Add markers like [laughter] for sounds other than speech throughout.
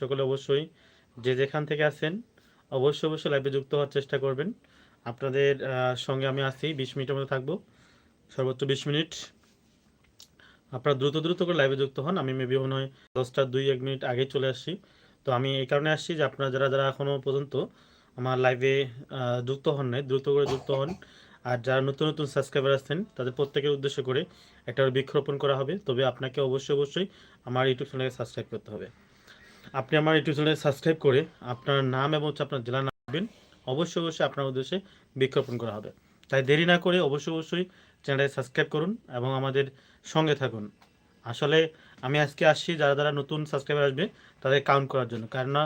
সকলে অবশ্যই যে যেখান থেকে আছেন, অবশ্যই অবশ্যই লাইভে যুক্ত হওয়ার চেষ্টা করবেন। আপনাদের সঙ্গে আমি আছি, বিশ মিনিটের মধ্যে থাকব। সর্বোচ্চ বিশ মিনিট। আপনারা দ্রুত দ্রুত করে লাইভে যুক্ত হন। আমি মেবি মনে হয় দশটা দুই, এক মিনিট আগেই চলে আসছি। তো আমি এই কারণে আসছি যে আপনারা যারা যারা এখনও পর্যন্ত আমার লাইভে যুক্ত হন নাই, দ্রুত করে যুক্ত হন। আর যারা নতুন নতুন সাবস্ক্রাইবার আছেন তাদের প্রত্যেকের উদ্দেশ্য করে একটা বৃক্ষরোপণ করা হবে। তবে আপনাকে অবশ্যই অবশ্যই আমার ইউটিউব চ্যানেলে সাবস্ক্রাইব করতে হবে। আপনি আমার ইউটিউব চ্যানেলে সাবস্ক্রাইব করে আপনার নাম এবং হচ্ছে আপনার জেলা নামবেন অবশ্যই অবশ্যই আপনার উদ্দেশ্যে বৃক্ষরোপণ করা হবে। তাই দেরি না করে অবশ্যই অবশ্যই চ্যানেলটি সাবস্ক্রাইব করুন এবং আমাদের সঙ্গে থাকুন। আসলে আমি আজকে আসছি যারা যারা নতুন সাবস্ক্রাইবার আসবে তাদের কাউন্ট করার জন্য। কেননা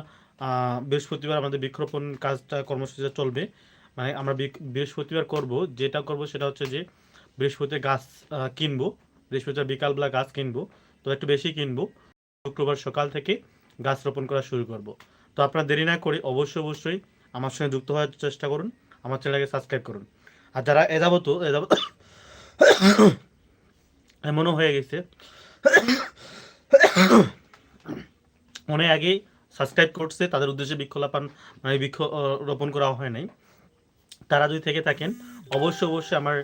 বৃহস্পতিবার আমাদের বৃক্ষরোপণ কাজটা, কর্মসূচিটা চলবে। মানে আমরা বৃহস্পতিবার করব। যেটা করব সেটা হচ্ছে যে বৃহস্পতিবার গাছ কিনবো। বৃহস্পতিবার বিকালবেলা গাছ কিনবো তো একটু বেশি কিনবো। শুক্রবার সকাল থেকে গাছ রোপণ করা শুরু করব। তো আপনারা দেরি না করে অবশ্যই অবশ্যই আমার সঙ্গে যুক্ত হওয়ার চেষ্টা করুন, আমার চ্যানেলকে সাবস্ক্রাইব করুন। আর যারা এযাবত এযাবত [coughs] এমনও হয়ে গেছে [coughs] অনেক আগেই সাবস্ক্রাইব করছে, তাদের উদ্দেশ্যে বৃক্ষলাপান মানে বৃক্ষ রোপণ করা হয় নাই। তারা যদি থেকে থাকেন, অবশ্যই অবশ্যই আমার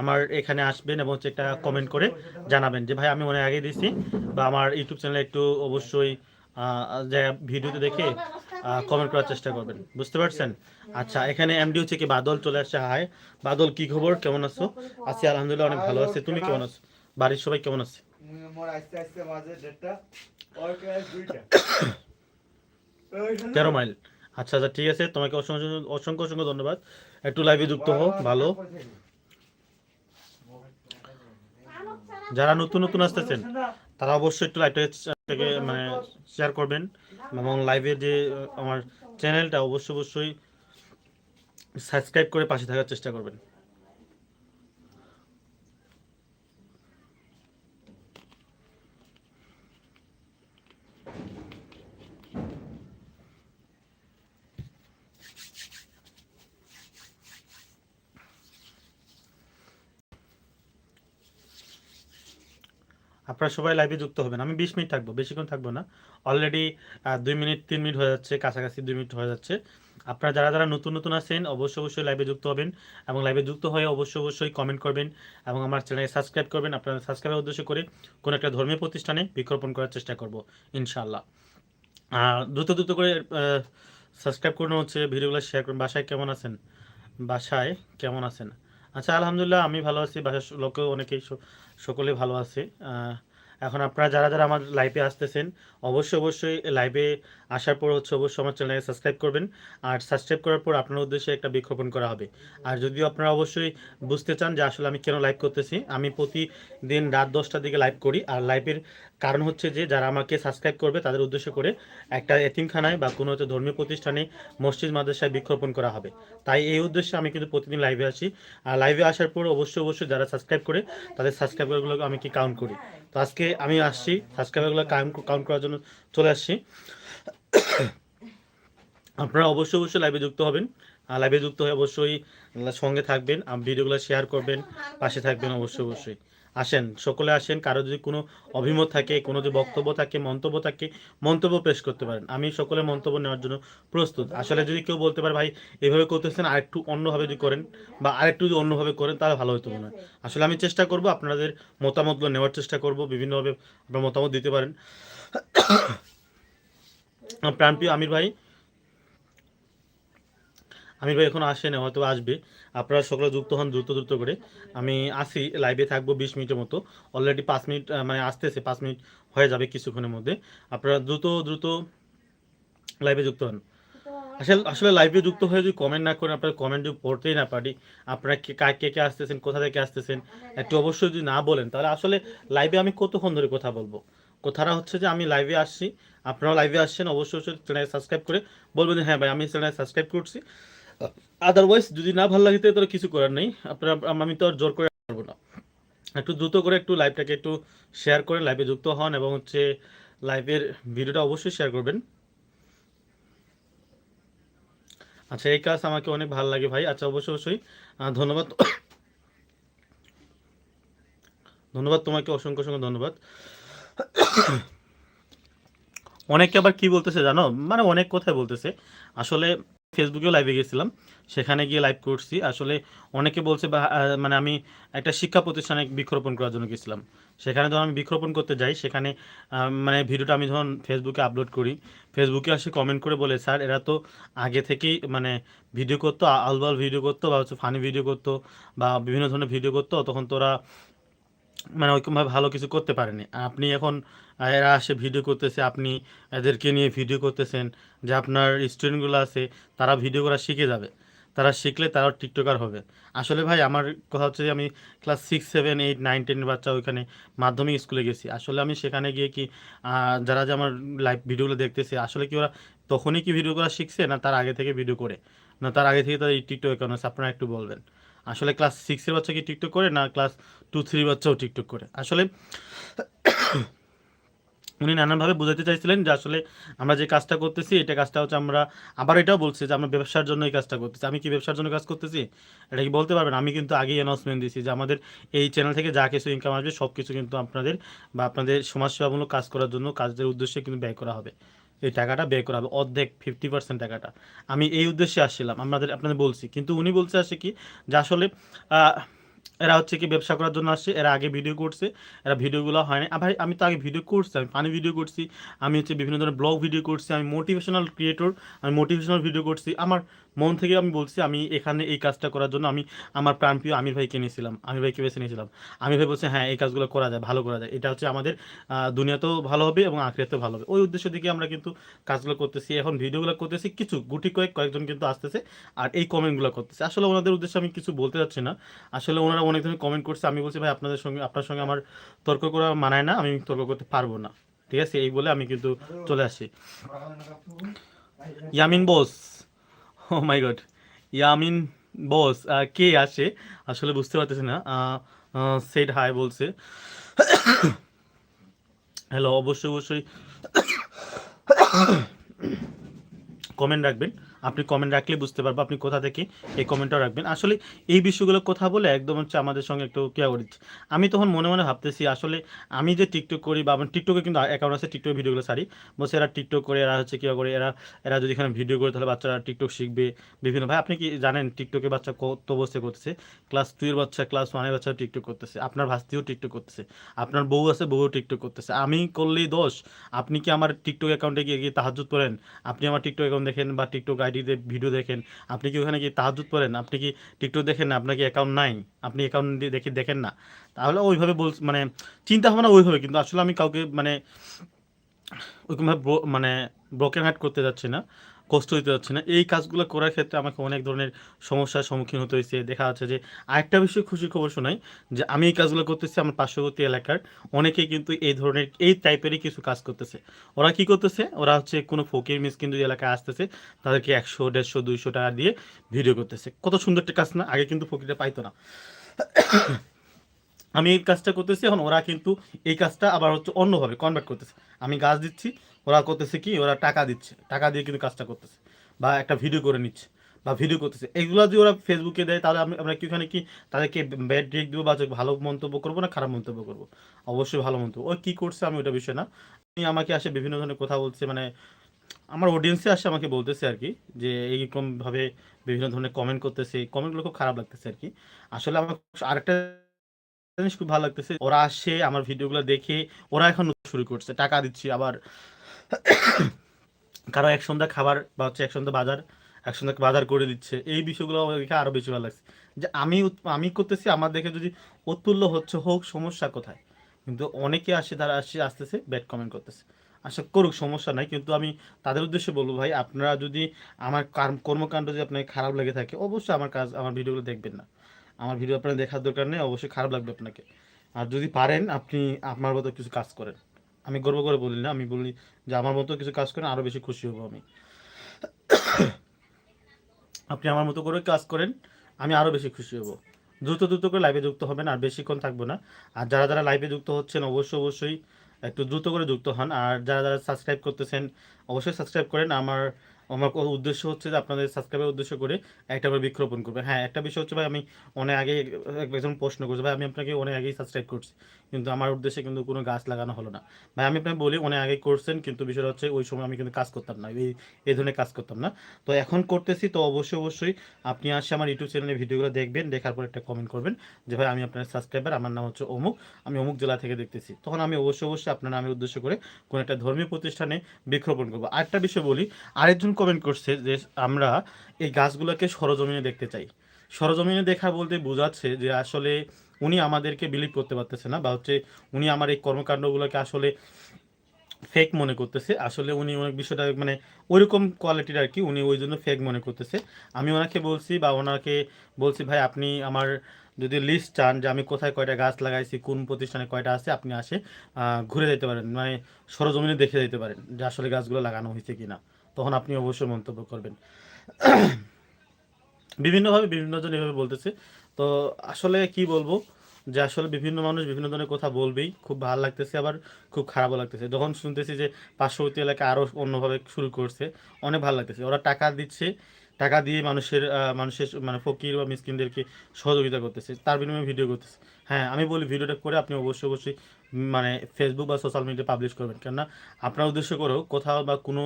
আমার এখানে আসবেন এবং হচ্ছে একটা কমেন্ট করে জানাবেন যে, ভাই, আমি অনেক আগে দিছি বা আমার ইউটিউব চ্যানেলে একটু অবশ্যই ভিডিওতে দেখে কমেন্ট করার চেষ্টা করবেন। বুঝতে পারছেন? আচ্ছা এখানে এমডি হচ্ছে কি বাদল চলে আসছে হাই বাদল কি খবর? কেমন আছো? আছি আলহামদুলিল্লাহ অনেক ভালো আছে। তুমি কেমন আছো? বাড়ির সবাই কেমন আছে? [coughs] তেরো মাইল। আচ্ছা আচ্ছা ঠিক আছে। তোমাকে অসংখ্য অসংখ্য অসংখ্য ধন্যবাদ। একটু লাইভে যুক্ত হও ভালো। যারা নতুন নতুন আসতেছেন তারা অবশ্যই একটু লাইভটাকে মানে শেয়ার করবেন এবং লাইভে যে আমার চ্যানেলটা অবশ্যই অবশ্যই সাবস্ক্রাইব করে পাশে থাকার চেষ্টা করবেন। আপনারা সবাই লাইভে যুক্ত হবেন। আমি বিশ মিনিট থাকব, বেশিক্ষণ থাকব না। অলরেডি দুই মিনিট, তিন মিনিট হয়ে যাচ্ছে, কাছাকাছি দুই মিনিট হয়ে যাচ্ছে। আপনারা যারা যারা নতুন নতুন আছেন, অবশ্যই অবশ্যই লাইভে যুক্ত হবেন এবং লাইভে যুক্ত হয়ে অবশ্যই অবশ্যই কমেন্ট করবেন এবং আমার চ্যানেলে সাবস্ক্রাইব করবেন। আপনারা সাবস্ক্রাইবের উদ্দেশ্য করে কোনো একটা ধর্মীয় প্রতিষ্ঠানে বিজ্ঞাপন করার চেষ্টা করব, ইনশাআল্লাহ। আর দ্রুত দ্রুত করে সাবস্ক্রাইব করুন, হচ্ছে ভিডিওগুলো শেয়ার করুন। বাসায় কেমন আছেন? বাসায় কেমন আছেন? আচ্ছা আলহামদুলিল্লাহ, আমি ভালো আছি। বাসার লোকেও অনেকেই স- সকলেই ভালো আছে। এখন আপনারা যারা যারা আমার লাইভে আসতেছেন অবশ্যই অবশ্যই লাইভে আসার পর হচ্ছে অবশ্যই আমার চ্যানেলে সাবস্ক্রাইব করবেন। আর সাবস্ক্রাইব করার পর আপনার উদ্দেশ্যে একটা বিজ্ঞাপন করা হবে। আর যদিও আপনারা অবশ্যই বুঝতে চান যে আসলে আমি কেন লাইভ করতেছি, আমি প্রতিদিন রাত দশটার দিকে লাইভ করি। আর লাইভের কারণ হচ্ছে যে, যারা আমাকে সাবস্ক্রাইব করবে, তাদের উদ্দেশ্য করে একটা এতিমখানায় বা কোনো হচ্ছে ধর্মীয় প্রতিষ্ঠানে মসজিদ মাদ্রাসায় বৃক্ষরোপণ করা হবে। তাই এই উদ্দেশ্যে আমি কিন্তু প্রতিদিন লাইভে আসি আর লাইভে আসার পর অবশ্যই অবশ্যই যারা সাবস্ক্রাইব করে, তাদের সাবস্ক্রাইবারগুলো আমি কি কাউন্ট করি? তো আজকে আমি আসছি সাবস্ক্রাইবারগুলো কাউন্ট করার জন্য চলে আসছি। [coughs] আপনারা অবশ্যই অবশ্যই লাইভে যুক্ত হবেন। লাইভে যুক্ত হয়ে অবশ্যই সঙ্গে থাকবেন ভিডিওগুলো শেয়ার করবেন, পাশে থাকবেন অবশ্যই অবশ্যই। আসেন, সকলে আসেন, কারও যদি কোনো অভিমত থাকে, কোনো যদি বক্তব্য থাকে, মন্তব্য থাকে, মন্তব্য পেশ করতে পারেন। আমি সকলের মন্তব্য নেওয়ার জন্য প্রস্তুত। আসলে যদি কেউ বলতে পারে, ভাই, এভাবে করতেছেন, আরেকটু অন্যভাবে যদি করেন বা আরেকটু যদি অন্যভাবে করেন, তাহলে ভালো হতো মনে হয়। আসলে আমি চেষ্টা করব, আপনাদের মতামতগুলো নেওয়ার চেষ্টা করব, বিভিন্নভাবে আপনার মতামত দিতে পারেন। প্রাণপ্রিয় আমির ভাই। আমির ভাই এখন আসেন, হয়তো আসবে। আপনারা সকলে যুক্ত হন দ্রুত দ্রুত করে। আমি আসি লাইভে থাকব বিশ মিনিটের মতো। অলরেডি পাঁচ মিনিট মানে আসতেছে, পাঁচ মিনিট হয়ে যাবে কিছুক্ষণের মধ্যে। আপনারা দ্রুত দ্রুত লাইভে যুক্ত হন। আসলে আসলে লাইভে যুক্ত হয়ে যদি কমেন্ট না করেন, আপনার কমেন্ট যদি পড়তেই না পারি, আপনারা কা- কে কে আসতেছেন, কোথা থেকে আসতেছেন, একটু অবশ্যই যদি না বলেন, তাহলে আসলে লাইভে আমি কতক্ষণ ধরে কথা বলব? কথাটা হচ্ছে যে আমি লাইভে আসছি। আপনারাও লাইভে আসছেন, অবশ্যই চ্যানেল সাবস্ক্রাইব করে বলবেন হ্যাঁ ভাই, আমি চ্যানেল সাবস্ক্রাইব করছি। আদারওয়াইজ যদি না ভালো লাগে তাহলে কিছু করার নেই। আপনারা, আমি তো আর জোর করে পারব না। একটু দ্রুত করে একটু লাইভটাকে একটু শেয়ার করেন লাইভে যুক্ত হন এবং হচ্ছে লাইভের ভিডিওটা অবশ্যই শেয়ার করবেন। আচ্ছা এই কাজ আমাকে অনেক ভালো লাগে ভাই। আচ্ছা অবশ্যই অবশ্যই ধন্যবাদ। ধন্যবাদ তোমাকে, অসংখ্য অসংখ্য ধন্যবাদ। অনেকে আবার কি বলতেছে জানো? মানে অনেক কথাই বলতেছে। আসলে ফেসবুকেও লাইভে গেছিলাম। সেখানে গিয়ে লাইভ করছি। আসলে অনেকে বলছে বা মানে আমি একটা শিক্ষা প্রতিষ্ঠানে বৃক্ষরোপণ করার জন্য গেছিলাম। সেখানে যখন আমি বৃক্ষরোপণ করতে যাই। সেখানে মানে ভিডিওটা আমি যখন ফেসবুকে আপলোড করি। ফেসবুকে আসে কমেন্ট করে বলে, স্যার, এরা তো আগে থেকেই মানে ভিডিও করতো আলবাল ভিডিও করতো বা হচ্ছে ফানি ভিডিও করতো বা বিভিন্ন ধরনের ভিডিও করতো। তখন তোরা মানে ওইরকমভাবে ভালো কিছু করতে পারেনি। আপনি এখন এরা আসে ভিডিও করতেছে, আপনি এদেরকে নিয়ে ভিডিও করতেছেন, যে আপনার স্টুডেন্টগুলো আছে, তারা ভিডিও করা শিখে যাবে। তারা শিখলে তারাও টিকটকার হবে। আসলে ভাই, আমার কথা হচ্ছে যে আমি class six seven eight nine টেনের বাচ্চা ওইখানে মাধ্যমিক স্কুলে গেছি। আসলে আমি সেখানে গিয়ে কি যারা যে আমার লাইভ ভিডিওগুলো দেখতেছে, আসলে কি ওরা তখনই কি ভিডিও করা শিখছে, না তার আগে থেকে ভিডিও করে? না তার আগে থেকে তাদের টিকটক আছে? আপনারা একটু বলবেন। আসলে ক্লাস সিক্সের বাচ্চা কি টিকটক করে না ক্লাস টু থ্রি বাচ্চাও টিকটক করে? আসলে [coughs] উনি নানানভাবে বোঝাতে চাইছিলেন যে আসলে আমরা যে কাজটা করতেছি, এটা কাজটা হচ্ছে আমরা আবার এটাও বলছি যে আমরা ব্যবসার জন্য এই কাজটা করতেছি। আমি কি ব্যবসার জন্য কাজ করতেছি? এটা কি বলতে পারবেন? আমি কিন্তু আগেই অ্যানাউন্সমেন্ট দিয়েছি যে আমাদের এই চ্যানেল থেকে যা কিছু ইনকাম আসবে সব কিছু কিন্তু আপনাদের বা আপনাদের সমাজসেবামূলক কাজ করার জন্য, কাজের উদ্দেশ্যে কিন্তু ব্যয় করা হবে। এই টাকাটা ব্যয় করা হবে, অর্ধেক ফিফটি পার্সেন্ট টাকাটা। আমি এই উদ্দেশ্যে আসছিলাম, আপনাদের আপনাদের বলছি। কিন্তু উনি বলছে আসে কি যে আসলে এরা হচ্ছে কি ব্যবসা করার জন্য আসছে, এরা আগে ভিডিও করছে, এরা ভিডিওগুলো হয় না ভাই আমি তো আগে ভিডিও করছি, আমি ফানি ভিডিও করছি, আমি হচ্ছে বিভিন্ন ধরনের ব্লগ ভিডিও করছি, আমি মোটিভেশনাল ক্রিয়েটর আমি মোটিভেশনাল ভিডিও করছি। আমার মন থেকে আমি বলছি, আমি এখানে এই কাজটা করার জন্য আমি আমার প্রাণপ্রিয় আমির ভাইকে নিয়েছিলাম আমির ভাইকে বেছে নিয়েছিলাম। আমির ভাই বলছে হ্যাঁ এই কাজগুলো করা যায়, ভালো করা যায়। এটা হচ্ছে আমাদের দুনিয়াতেও ভালো হবে এবং আখড়াতেও ভালো হবে। ওই উদ্দেশ্য দিকে আমরা কিন্তু কাজগুলো করতেছি। এখন ভিডিওগুলো করতেছি, কিছু, গুটি কয়েক, কয়েকজন কিন্তু আসতেছে, আর এই কমেন্টগুলো করতেছে। আসলে ওনাদের উদ্দেশ্যে আমি কিছু বলতে চাচ্ছি না। আসলে ওনারা অনেক ধরনের কমেন্ট করছে, আমি বলছি, ভাই, আপনাদের সঙ্গে, আপনার সঙ্গে আমার তর্ক করা মানায় না, আমি তর্ক করতে পারব না। ঠিক আছে? এই বলে আমি কিন্তু চলে আসি। Yamin Bose. Oh my god Yamin boss কে আসে? আসলে বুঝতে পারতেছি না। সেট হাই বলছে। হ্যালো অবশ্যই অবশ্যই। [coughs] কমেন্ট রাখবেন। আপনি কমেন্ট রাখলে বুঝতে পারব আপনি কোথা থেকে এই কমেন্টটাও রাখবেন। আসলে এই বিষয়গুলো কথা বলে একদম হচ্ছে আমাদের সঙ্গে একটু কেয়া করেছি আমি তখন মনে মনে ভাবতেছি, আসলে আমি যে টিকটক করি বা আমার টিকটকে কিন্তু অ্যাকাউন্ট আছে টিকটক ভিডিওগুলো সারি বলছে এরা টিকটক করে, এরা হচ্ছে কী করে, এরা এরা যদি এখানে ভিডিও করে তাহলে বাচ্চারা টিকটক শিখবে, বিভিন্ন। ভাই, আপনি কি জানেন টিকটকে বাচ্চা কত বসে করতেছে? ক্লাস টু এর বাচ্চা ক্লাস ওয়ানের বাচ্চা টিকটক করতেছে। আপনার ভাস্তিও টিকটক করতেছে। আপনার বউ আছে, বউও টিকটক করতেছে। আমি করলেই দোষ। আপনি কি আমার টিকটক অ্যাকাউন্টে গিয়ে গিয়ে তাহাজুদ পড়েন? আপনি আমার টিকটক অ্যাকাউন্ট দেখেন বা টিকটক আইডিতে ভিডিও দেখেন। আপনি কি ওখানে কি তাহাদুত পড়েন? আপনি কি টিকটক দেখেন না? আপনার কি অ্যাকাউন্ট নাই? আপনি অ্যাকাউন্ট দেখে দেখেন না? তাহলে ওইভাবে বল মানে চিন্তা ভাবনা ওইভাবে, কিন্তু আসলে আমি কাউকে মানে ওইরকমভাবে মানে ব্রোকেন হার্ট করতে যাচ্ছি না। কষ্ট দিতে যাচ্ছে না। এই কাজগুলো করার ক্ষেত্রে আমাকে অনেক ধরনের সমস্যার সম্মুখীন হতে হয়েছে। দেখা যাচ্ছে যে আরেকটা বিষয় খুশির খবর শোনাই, যে আমি এই কাজগুলো করতেছি আমার পার্শ্ববর্তী এলাকার। অনেকেই কিন্তু এই ধরনের, এই টাইপেরই কিছু কাজ করতেছে। ওরা কি করতেছে? ওরা হচ্ছে কোনো ফকির মিস কিন্তু এলাকায় আসতেছে, তাদেরকে একশো, দেড়শো, দুইশো টাকা দিয়ে ভিডিও করতেছে। কত সুন্দর একটা কাজ না? আগে কিন্তু ফকিরটা পাইতো না। আমি এই কাজটা করতেছি, এখন ওরা কিন্তু এই কাজটা আবার হচ্ছে অন্যভাবে কনভার্ট করতেছে। আমি গাছ দিচ্ছি ওরা করতেছে কি? ওরা টাকা দিচ্ছে। টাকা দিয়ে কিন্তু কাজটা করতেছে। বা একটা ভিডিও করে নিচ্ছে, বা ভিডিও করতেছে। এগুলো যদি ওরা ফেসবুকে দেয়, তাহলে আমি আমরা কি ওখানে কি তাদেরকে ব্যাড রেক দেবো বা ভালো মন্তব্য করব না খারাপ মন্তব্য করব? অবশ্যই ভালো মন্তব্য। ও কী করছে আমি ওটা বিষয় না। আমাকে আসে বিভিন্ন ধরনের কথা বলছে মানে আমার অডিয়েন্সে আসে আমাকে বলতেছে আর কি, যে এইরকমভাবে বিভিন্ন ধরনের কমেন্ট করতেছে। কমেন্টগুলো খুব খারাপ লাগতেছে আর কি। আসলে আমার আরেকটা জিনিস খুব ভালো লাগতেছে, ওরা আসে আমার ভিডিওগুলো দেখে, ওরা এখন শুরু করছে। টাকা দিচ্ছি, আবার কারও এক সন্ধ্যা খাবার বা হচ্ছে এক সন্ধ্যা বাজার, এক সন্ধ্যা বাজার করে দিচ্ছে। এই বিষয়গুলো আমার দেখে আরও বেশি ভালো লাগছে। যে আমি আমি করতেছি, আমার দেখে যদি উৎফুল্ল হচ্ছে, হোক সমস্যা কোথায়? কিন্তু অনেকে আসে, তারা আসে, আসতেছে ব্যাড কমেন্ট করতেছে। আশা করুক সমস্যা নাই, কিন্তু আমি তাদের উদ্দেশ্যে বলব, ভাই, আপনারা যদি আমার কর্মকাণ্ড যদি আপনাকে খারাপ লেগে থাকে, অবশ্যই আমার কাজ, আমার ভিডিওগুলো দেখবেন না। আমার ভিডিও আপনার দেখার দরকার নেই, অবশ্যই খারাপ লাগবে আপনাকে। আর যদি পারেন, আপনি আপনার মতো কিছু কাজ করেন। আমি গর্ব করে বলি না, আমি বলি যে আমার মতো কিছু কাজ করেন আরও বেশি খুশি হব আমি। আপনি আমার মতো করে কাজ করেন, আমি আরও বেশি খুশি হব। দ্রুত দ্রুত করে লাইভে যুক্ত হবেন, আর বেশিক্ষণ থাকব না। আর যারা যারা লাইভে যুক্ত হচ্ছেন, অবশ্যই অবশ্যই একটু দ্রুত করে যুক্ত হন। আর যারা যারা সাবস্ক্রাইব করতেছেন, অবশ্যই সাবস্ক্রাইব করেন। আমার আমার উদ্দেশ্য হচ্ছে যে আপনাদের সাবস্ক্রাইবের উদ্দেশ্য করে একটা করে বৃক্ষরোপণ করবে হ্যাঁ একটা বিষয় হচ্ছে ভাই, আমি অনেক আগে একজন প্রশ্ন করছি, ভাই, আমি আপনাকে অনেক আগেই সাবস্ক্রাইব করছি, কিন্তু আমার উদ্দেশ্যে কিন্তু কোনো গাছ লাগানো হলো না। ভাই, আমি আপনাকে বলি, অনেক আগে করছেন, কিন্তু বিষয়টা হচ্ছে ওই সময় আমি কিন্তু কাজ করতাম না, এই এই ধরনের কাজ করতাম না। তো এখন করতেছি, তো অবশ্যই অবশ্যই আপনি আসে আমার ইউটিউব চ্যানেলে ভিডিওগুলো দেখবেন, দেখার পর একটা কমেন্ট করবেন যে, ভাই, আমি আপনার সাবস্ক্রাইবার আমার নাম হচ্ছে অমুক, আমি অমুক জেলা থেকে দেখতেছি। তখন আমি অবশ্যই অবশ্যই আপনার নামের উদ্দেশ্য করে কোনো একটা ধর্মীয় প্রতিষ্ঠানে বৃক্ষরোপণ করব। আরেকটা বিষয় বলি, আরেকজন কমেন্ট করছে যে আমরা এই গাছগুলোকে সরজমিনে দেখতে চাই। সরজমিনে দেখা বলতে বোঝাচ্ছে যে আসলে উনি আমাদেরকে বিলিভ করতে পারতেছে না বা হচ্ছে উনি আমার এই কর্মকাণ্ডগুলোকে আসলে ফেক মনে করতেছে। আসলে উনি অনেক বিষয়টা মানে ওইরকম কোয়ালিটির আর কি উনি ওই জন্য ফেক মনে করতেছে। আমি ওনাকে বলছি বা ওনাকে বলছি, ভাই, আপনি আমার যদি লিস্ট চান যে আমি কোথায় কয়টা গাছ লাগাইছি, কোন প্রতিষ্ঠানে কয়টা আছে, আপনি আসে ঘুরে যেতে পারেন। মানে সরজমিনে দেখে যেতে পারেন যে আসলে গাছগুলো লাগানো হয়েছে কিনা। তখন আপনি অবশ্যই মন্তব্য করবেন। বিভিন্নভাবে বিভিন্নজন এভাবে বলতেছে। তো আসলে কি বলব? যে আসলে বিভিন্ন মানুষ বিভিন্ন ধরনের কথা বলবেই, খুব ভালো লাগতেছে, আবার খুব খারাপও লাগতেছে। যখন শুনতেছি যে পার্শ্ববর্তী এলাকায় আরও অন্যভাবে শুরু করছে, অনেক ভালো লাগতেছে। ওরা টাকা দিচ্ছে, টাকা দিয়ে মানুষের মানুষের মানে ফকির বা মিসকিনদেরকে সহযোগিতা করতেছে, তার বিনিময়ে ভিডিও করতেছে। হ্যাঁ আমি বলি ভিডিওটা করে আপনি অবশ্যই অবশ্যই মানে ফেসবুক বা সোশ্যাল মিডিয়া পাবলিশ করবেন। কেননা আপনার উদ্দেশ্য করেও কোথাও বা কোনো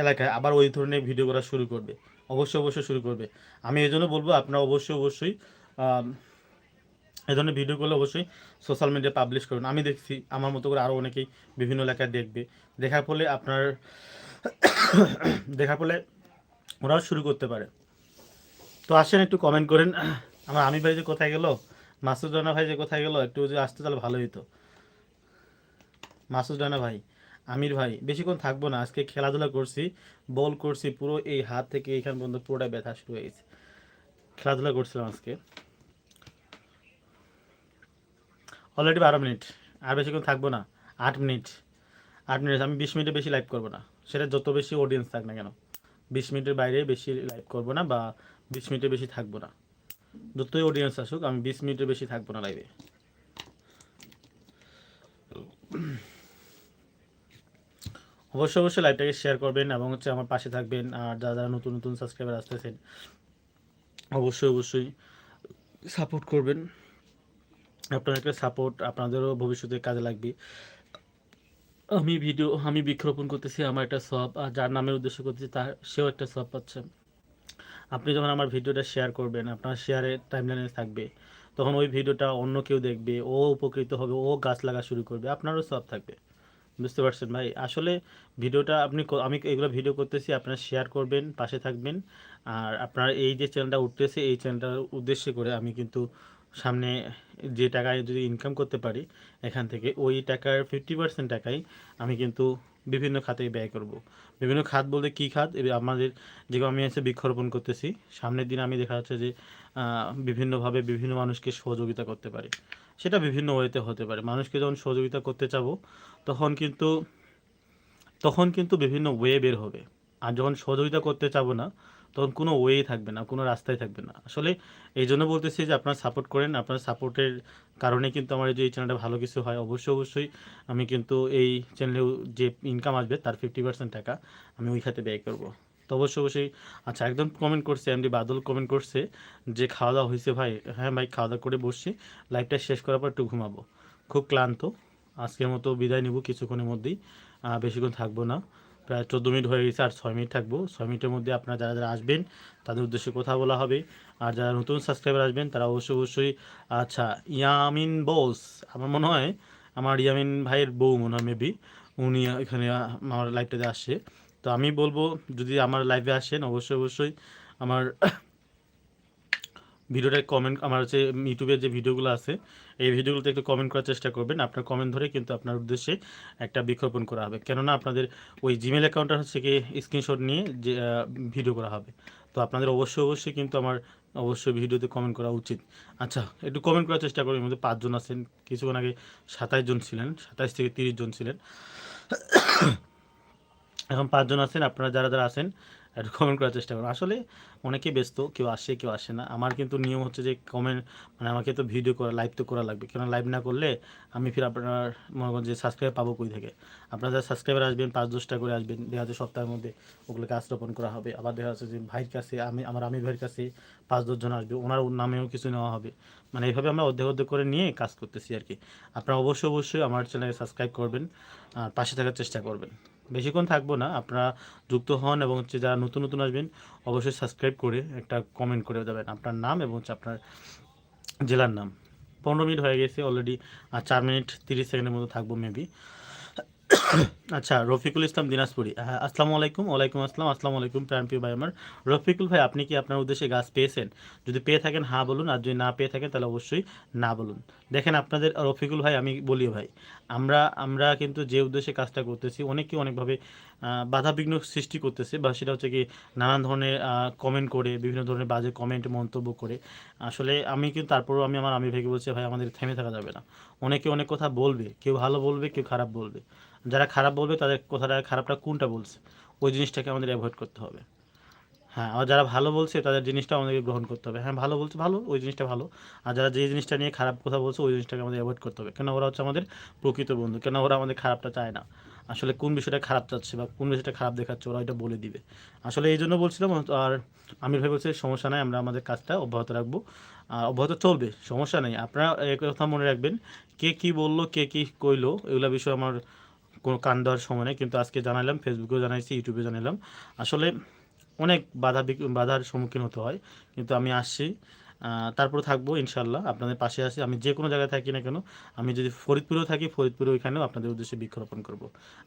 এলাকায় আবার ওই ধরনের ভিডিও করা শুরু করবে। অবশ্যই অবশ্যই শুরু করবে। আমি এই জন্য বলব, আপনারা অবশ্যই অবশ্যই এই ধরনের ভিডিও করলে অবশ্যই সোশ্যাল মিডিয়া পাবলিশ করুন। আমি দেখছি, আমার মতো করে আরও অনেকেই বিভিন্ন এলাকায় দেখবে। দেখার ফলে আপনার, দেখার ফলে ওরাও শুরু করতে পারে। তো আসেন, একটু কমেন্ট করেন। আমার আমি ভাই যে কোথায় গেল? মাসুদ রানা ভাই যে কোথায় গেল? একটু যদি আসতে তাহলে ভালো হতো মাসুদ রানা ভাই। আমির ভাই, বেশিক্ষণ থাকব না, আজকে খেলাধুলা করছি, বল করছি, পুরো এই হাত থেকে এইখান পর্যন্ত পুরোটা ব্যথা শুরু হয়ে গেছে। খেলাধুলা করছিলাম আজকে। অলরেডি বারো মিনিট, আর বেশিক্ষণ থাকব না, আট মিনিট আট মিনিট, আমি বিশ মিনিটে বেশি লাইভ করব না। সেটা যত বেশি অডিয়েন্স থাক না কেন, বিশ মিনিটের বাইরে বেশি লাইভ করব না বা বিশ মিনিটের বেশি থাকব না। যতই অডিয়েন্স আসুক, আমি বিশ মিনিটের বেশি থাকব না লাইভে অবশ্যই অবশ্যই লাইভটাকে শেয়ার করবেন এবং হচ্ছে আমার পাশে থাকবেন। আর যারা যারা নতুন নতুন সাবস্ক্রাইবার আসতেছেন, অবশ্যই অবশ্যই সাপোর্ট করবেন। আপনার একটা সাপোর্ট আপনাদেরও ভবিষ্যতে কাজে লাগবে। আমি ভিডিও আমি বৃক্ষরোপণ করতেছি, আমার একটা সব আর যার নামের উদ্দেশ্য করতেছি, তার, সেও একটা সব পাচ্ছে। আপনি যখন আমার ভিডিওটা শেয়ার করবেন, আপনার শেয়ারে টাইমলাইনে থাকবে, তখন ওই ভিডিওটা অন্য কেউ দেখবে, ও উপকৃত হবে, ও গাছ লাগা শুরু করবে, আপনারও সব থাকবে। বুঝতে পারছেন ভাই? আসলে ভিডিওটা আপনি আমি এগুলো ভিডিও করতেছি, আপনারা শেয়ার করবেন, পাশে থাকবেন। আর আপনার এই যে চ্যানেলটা উঠতেছে, এই চ্যানেলটার উদ্দেশ্যে করে আমি কিন্তু সামনে যে টাকায় যদি ইনকাম করতে পারি, এখান থেকে ওই টাকার ফিফটি পার্সেন্ট টাকাই আমি কিন্তু বিভিন্ন খাতে ব্যয় করব। বিভিন্ন খাত বলতে কী খাত? আমাদের যেগুলো আমি এসে বৃক্ষরোপণ করতেছি, সামনের দিন আমি দেখা যাচ্ছে যে বিভিন্নভাবে বিভিন্ন মানুষকে সহযোগিতা করতে পারি। সেটা বিভিন্ন ওয়েতে হতে পারে। মানুষকে যখন সহযোগিতা করতে চাবো, তখন কিন্তু তখন কিন্তু বিভিন্ন ওয়ে বের হবে। আর যখন সহযোগিতা করতে চাবো না, তখন কোনো ওয়েই থাকবে না, কোনো রাস্তায় থাকবে না। আসলে এই জন্য বলতেছি যে আপনারা সাপোর্ট করেন, আপনার সাপোর্টের কারণে কিন্তু আমার যে এই চ্যানেলটা ভালো কিছু হয়, অবশ্যই অবশ্যই আমি কিন্তু এই চ্যানেলে যে ইনকাম আসবে, তার ফিফটি পার্সেন্ট টাকা আমি ওই খাতে ব্যয় করব। তো অবশ্যই অবশ্যই। আচ্ছা একদম কমেন্ট করছে এমডি বাদল কমেন্ট করছে যে খাওয়া দাওয়া হয়েছে ভাই। হ্যাঁ ভাই খাওয়া দাওয়া করে বসছি। লাইভটা শেষ করার পর একটু ঘুমাবো। খুব ক্লান্ত। আজকের মতো বিদায় নিব কিছুক্ষণের মধ্যেই। বেশিক্ষণ থাকব না। প্রায় চোদ্দ মিনিট হয়ে গেছে আর ছয় মিনিট থাকব। ছয় মিনিটের মধ্যে আপনারা যারা যারা আসবেন, তাদের উদ্দেশ্যে কথা বলা হবে। আর যারা নতুন সাবস্ক্রাইবার আসবেন, তারা অবশ্যই অবশ্যই আচ্ছা ইয়ামিন বোস। আমার মনে হয়, আমার ইয়ামিন ভাইয়ের বউ মনে হয় মেবি উনি এখানে আমার লাইভটাতে আসছে। তো আমি বলব, যদি আমার লাইভে আসেন, অবশ্যই অবশ্যই আমার ভিডিওটা কমেন্ট আমার হচ্ছে ইউটিউবের যে ভিডিওগুলো আছে, এই ভিডিওগুলোতে একটু কমেন্ট করার চেষ্টা করবেন। আপনার কমেন্ট ধরে কিন্তু আপনার উদ্দেশ্যে একটা বিজ্ঞাপন করা হবে। কেননা আপনাদের ওই জিমেল অ্যাকাউন্টটা হচ্ছে কি স্ক্রিনশট নিয়ে যে ভিডিও করা হবে। তো আপনাদের অবশ্যই অবশ্যই কিন্তু আমার অবশ্যই ভিডিওতে কমেন্ট করা উচিত। আচ্ছা একটু কমেন্ট করার চেষ্টা করবেন মধ্যে পাঁচজন আছেন। কিছুক্ষণ আগে সাতাইশ জন ছিলেন, সাতাইশ থেকে তিরিশ জন ছিলেন। এখন পাঁচজন আছেন, আপনারা যারা যারা আছেন, একটু কমেন্ট করার চেষ্টা করুন। আসলে অনেকেই ব্যস্ত, কেউ আসে কেউ আসে না। আমার কিন্তু নিয়ম হচ্ছে যে কমেন্ট মানে আমাকে তো ভিডিও করা লাইভ তো করা লাগবে। কেন লাইভ না করলে আমি ফির আপনার মনে করেন যে সাবস্ক্রাইব পাবো কই থেকে? আপনারা যারা সাবস্ক্রাইবার আসবেন, পাঁচ দশটা করে আসবেন, দেখা যাচ্ছে সপ্তাহের মধ্যে ওগুলো গাছ রোপণ করা হবে। আবার দেখা যাচ্ছে যে ভাইয়ের কাছে, আমি, আমার আমি ভাইয়ের কাছে পাঁচ দশজন আসবে, ওনার নামেও কিছু নেওয়া হবে। মানে এইভাবে আমরা অর্ধেক অর্ধেক করে নিয়ে কাজ করতেছি আর কি। আপনারা অবশ্যই অবশ্যই আমার চ্যানেলে সাবস্ক্রাইব করবেন, আর পাশে থাকার চেষ্টা করবেন। বেশিক্ষণ থাকব না, আপনারা যুক্ত হন এবং হচ্ছে যারা নতুন নতুন আসবেন, অবশ্যই সাবস্ক্রাইব করে একটা কমেন্ট করে দেবেন আপনার নাম এবং হচ্ছে আপনার জেলার নাম। পনেরো মিনিট হয়ে গেছে অলরেডি আর চার মিনিট তিরিশ সেকেন্ডের মতো থাকব মেবি আচ্ছা রফিকুল ইসলাম দিনাজপুরি। হ্যাঁ আসসালামু আলাইকুম, ওয়ালাইকুম আসসালাম, আসসালামু আলাইকুম প্রাণপ্রিয় ভাই আমার। রফিকুল ভাই, আপনি কি আপনার উদ্দেশ্যে গাছ পেয়েছেন? যদি পেয়ে থাকেন হ্যাঁ বলুন, আর যদি না পেয়ে থাকেন, তাহলে অবশ্যই না বলুন। দেখেন, আপনাদের, রফিকুল ভাই, আমি বলি ভাই, আমরা আমরা কিন্তু যে উদ্দেশ্যে কাজটা করতেছি অনেকে অনেকভাবে বাধাবিঘ্ন সৃষ্টি করতেছে বা সেটা হচ্ছে কি নানান ধরনের কমেন্ট করে, বিভিন্ন ধরনের বাজে কমেন্ট মন্তব্য করে। আসলে আমি কিন্তু তারপরেও আমি আমার আমি ভেবে বলছি, ভাই, আমাদের থেমে থাকা যাবে না। অনেকে অনেক কথা বলবে, কেউ ভালো বলবে, কেউ খারাপ বলবে। যারা খারাপ বলবে, তাদের কথাটা, খারাপটা কোনটা বলছে? ওই জিনিসটাকে আমাদের অ্যাভয়েড করতে হবে। হ্যাঁ আর যারা ভালো বলছে, তাদের জিনিসটা আমাদেরকে গ্রহণ করতে হবে। হ্যাঁ ভালো বলছে, ভালো, ওই জিনিসটা ভালো। আর যারা যে জিনিসটা নিয়ে খারাপ কথা বলছে, ওই জিনিসটাকে আমাদের অ্যাভয়েড করতে হবে। কেন ওরা হচ্ছে আমাদের প্রকৃত বন্ধু, কেন ওরা আমাদের খারাপটা চায় না? আসলে কোন বিষয়টা খারাপ চাচ্ছে বা কোন বিষয়টা খারাপ দেখাচ্ছে, ওরা এটা বলে দিবে। আসলে এই জন্য বলছিলাম, আর আমির ভাই বলছে, সমস্যা নাই, আমরা আমাদের কাজটা অব্যাহত রাখব। আর অব্যাহত চলবে, সমস্যা নেই। আপনারা কথা মনে রাখবেন, কে কি বলল, কে কি কইলো, এগুলো বিষয়ে আমার কোনো কান দেওয়ার সময় নেই। কিন্তু আজকে জানালাম ফেসবুকেও জানাইছি, ইউটিউবে জানালাম আসলে অনেক বাধা বাধার সম্মুখীন হতে হয়, কিন্তু আমি আসছি। তারপরে থাকব ইনশাল্লাহ আপনাদের পাশে আসি আমি যে কোনো জায়গায় থাকি না কেন, আমি যদি ফরিদপুরেও থাকি ফরিদপুরে ওইখানেও আপনাদের উদ্দেশ্যে বৃক্ষরোপণ করব।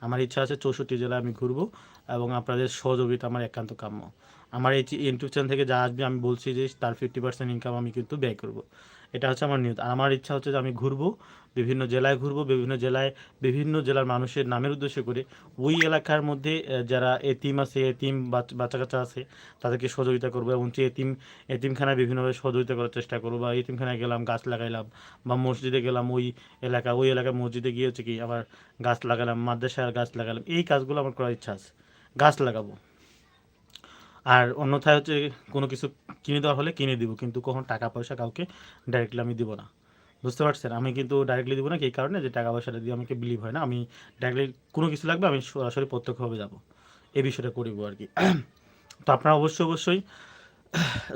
আমার ইচ্ছা আছে চৌষট্টি জেলা আমি ঘুরব এবং আপনাদের সহযোগিতা আমার একান্ত কাম্য। আমার এই ইউটিউব চ্যানেল থেকে যা আসবে, আমি বলছি যে তার ফিফটি পার্সেন্ট ইনকাম আমি কিন্তু ব্যয় করব। এটা হচ্ছে আমার নিয়ত। আর আমার ইচ্ছা হচ্ছে যে আমি ঘুরবো বিভিন্ন জেলায় ঘুরবো, বিভিন্ন জেলায় বিভিন্ন জেলার মানুষের নামের উদ্দেশ্য করে ওই এলাকার মধ্যে যারা এতিম আছে, এতিম বাচ- বাচ্চা কাচ্চা আছে, তাদেরকে সহযোগিতা করব এবং যে এতিম, এতিমখানায় বিভিন্নভাবে সহযোগিতা করার চেষ্টা করব বা এতিমখানায় গেলাম, গাছ লাগাইলাম বা মসজিদে গেলাম, ওই এলাকা, ওই এলাকার মসজিদে গিয়ে হচ্ছে কি আবার গাছ লাগালাম, মাদ্রাসার গাছ লাগালাম, এই কাজগুলো আমার করার ইচ্ছা আছে। গাছ লাগাবো। আর অন্যথায় হচ্ছে কোনো কিছু কিনে দেওয়া হলে কিনে দিব, কিন্তু কখন টাকা পয়সা কাউকে ডাইরেক্টলি আমি দিব না। বুঝতে পারছেন? আমি কিন্তু ডাইরেক্টলি দিব না এই কারণে যে টাকা পয়সাটা দিয়ে আমাকে বিলিভ হয় না? আমি ডাইরেক্টলি কোনো কিছু লাগবে, আমি সরাসরি প্রত্যক্ষভাবে যাব। এই বিষয়টা করিব আর কি। তো আপনারা অবশ্যই অবশ্যই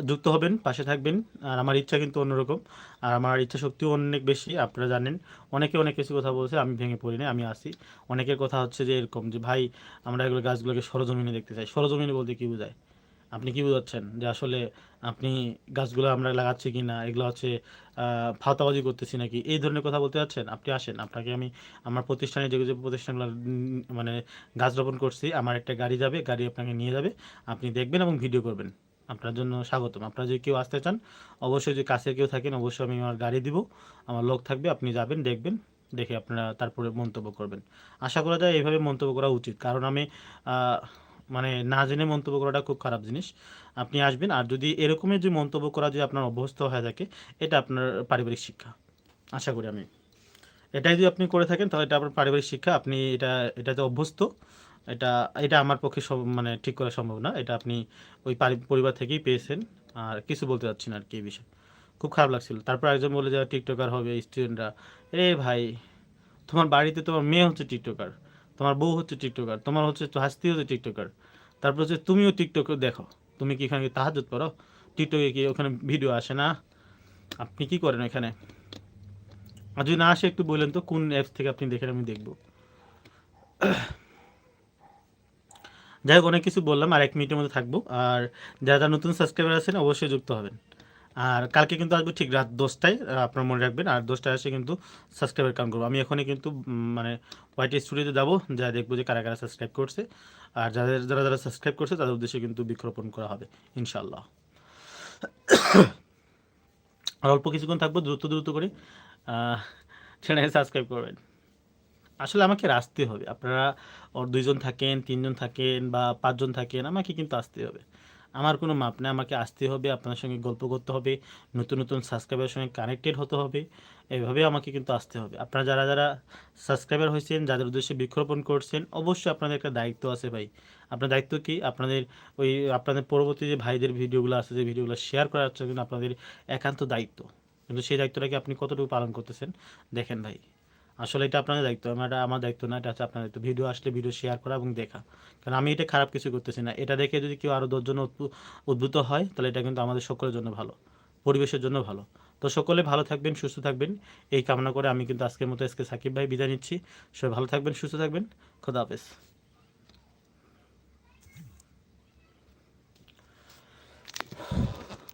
যুক্ত হবেন, পাশে থাকবেন। আর আমার ইচ্ছা কিন্তু অন্যরকম। আর আমার ইচ্ছা শক্তিও অনেক বেশি, আপনারা জানেন। অনেকে অনেক কিছু কথা বলছে, আমি ভেঙে পড়ি না আমি আসি অনেকের কথা হচ্ছে যে এরকম যে, ভাই, আমরা এগুলো গাছগুলোকে সরজমিনে দেখতে চাই। সরজমিনে বলতে কী বোঝায়? আপনি কি বোঝাচ্ছেন? যে আসলে আপনি গাছগুলো আমরা লাগাচ্ছি কি না এগুলো হচ্ছে আহ, ফাওতাবাজি করতেছি নাকি? এই ধরনের কথা বলতে যাচ্ছেন? আপনি আসেন আপনাকে আমি আমার প্রতিষ্ঠানে যে যে প্রতিষ্ঠানগুলো মানে গাছ রোপণ করছি আমার একটা গাড়ি যাবে গাড়ি আপনাকে নিয়ে যাবে আপনি দেখবেন এবং ভিডিও করবেন। আপনার জন্য স্বাগতম। আপনারা যদি কেউ আসতে চান অবশ্যই যদি কাছে কেউ থাকেন অবশ্যই আমি আমার গাড়ি দিব আমার লোক থাকবে আপনি যাবেন দেখবেন দেখে আপনারা তারপরে মন্তব্য করবেন। আশা করা যায় এইভাবে মন্তব্য করা উচিত। কারণ আমি মানে না জেনে মন্তব্য করাটা খুব খারাপ জিনিস। আপনি আসবেন, আর যদি এরকমই যদি মন্তব্য করা যদি আপনার অভ্যস্ত হয়ে থাকে, এটা আপনার পারিবারিক শিক্ষা। আশা করি আমি। এটাই যদি আপনি করে থাকেন, তাহলে এটা আপনার পারিবারিক শিক্ষা। আপনি এটা এটাতে অভ্যস্ত, এটা এটা আমার পক্ষে সব মানে ঠিক করা সম্ভব না। এটা আপনি ওই পরিবার থেকেই পেয়েছেন, আর কিছু বলতে চাচ্ছি না আর কি এই বিষয়ে। খুব খারাপ লাগছিল। তারপর একজন বলে যে, টিকটকার হবে স্টুডেন্টরা এ ভাই, তোমার বাড়িতে তোমার মেয়ে হচ্ছে টিকটকার। তোমার বউ হচ্ছে টিকটকার, তোমার হচ্ছে হাসতি হচ্ছে টিকটকার। তারপর হচ্ছে তুমিও টিকটক দেখো। তুমি কি এখানে তাহাজত করো টিকটকে কি ওখানে ভিডিও আসে না? আপনি কি করেন এখানে? আর যদি না আসে একটু বললেন তো, কোন অ্যাপস থেকে আপনি দেখেন আমি দেখব। যাই হোক, অনেক কিছু বললাম, আর এক মিনিটের মধ্যে থাকব। আর যারা যারা নতুন সাবস্ক্রাইবার আছেন, অবশ্যই যুক্ত হবেন। আর কালকে কিন্তু আসব ঠিক রাত দশটায়, আপনার মনে রাখবেন। আর দশটায় এসে কিন্তু সাবস্ক্রাইবার কাউন্ট করব। আমি এখনই কিন্তু মানে হোয়াইট স্টুডিওতে যাব, যা দেখব যে কারা কারা সাবস্ক্রাইব করছে। আর যাদের, যারা যারা সাবস্ক্রাইব করছে, তাদের উদ্দেশ্যে কিন্তু বৃক্ষরোপণ করা হবে ইনশাল্লাহ আর অল্প কিছুক্ষণ থাকব, দ্রুত দ্রুত করে চ্যানেল সাবস্ক্রাইব করবেন। আসলে আমাকে আসতে হবে। আপনারা দুইজন থাকেন, তিনজন থাকেন বা পাঁচজন থাকেন, আমাকে কিন্তু আসতে হবে। আমার কোনো মাপ নেই, আমাকে আসতে হবে, আপনার সঙ্গে গল্প করতে হবে, নতুন নতুন সাবস্ক্রাইবারের সঙ্গে কানেক্টেড হতে হবে এইভাবে আমাকে কিন্তু আসতে হবে। আপনারা যারা যারা সাবস্ক্রাইবার হয়েছেন, যাদের উদ্দেশ্যে বৃক্ষরোপণ করছেন, অবশ্যই আপনাদের একটা দায়িত্ব আছে ভাই। আপনার দায়িত্ব কি? আপনাদের ওই, আপনাদের পরবর্তী যে ভাইদের ভিডিওগুলো আছে, যে ভিডিওগুলো শেয়ার করার কিন্তু আপনাদের একান্ত দায়িত্ব। কিন্তু সেই দায়িত্বটা কি আপনি কতটুকু পালন করতেছেন, দেখেন ভাই। আসলে এটা আপনাদের দায়িত্ব এটা আমার দায়িত্ব না, এটা হচ্ছে আপনার দায়িত্ব। ভিডিও আসলে ভিডিও শেয়ার করা এবং দেখা। কারণ আমি এটা খারাপ কিছু করতেছি না। এটা দেখে যদি কেউ আরও দশজন উদ্ভু- উদ্ভূত হয়, তাহলে এটা কিন্তু আমাদের সকলের জন্য ভালো, পরিবেশের জন্য ভালো। তো সকলে ভালো থাকবেন, সুস্থ থাকবেন। এই কামনা করে আমি কিন্তু আজকের মতো আজকে সাকিব ভাই বিদায় নিচ্ছি। সবাই ভালো থাকবেন, সুস্থ থাকবেন। খোদা হাফেজ।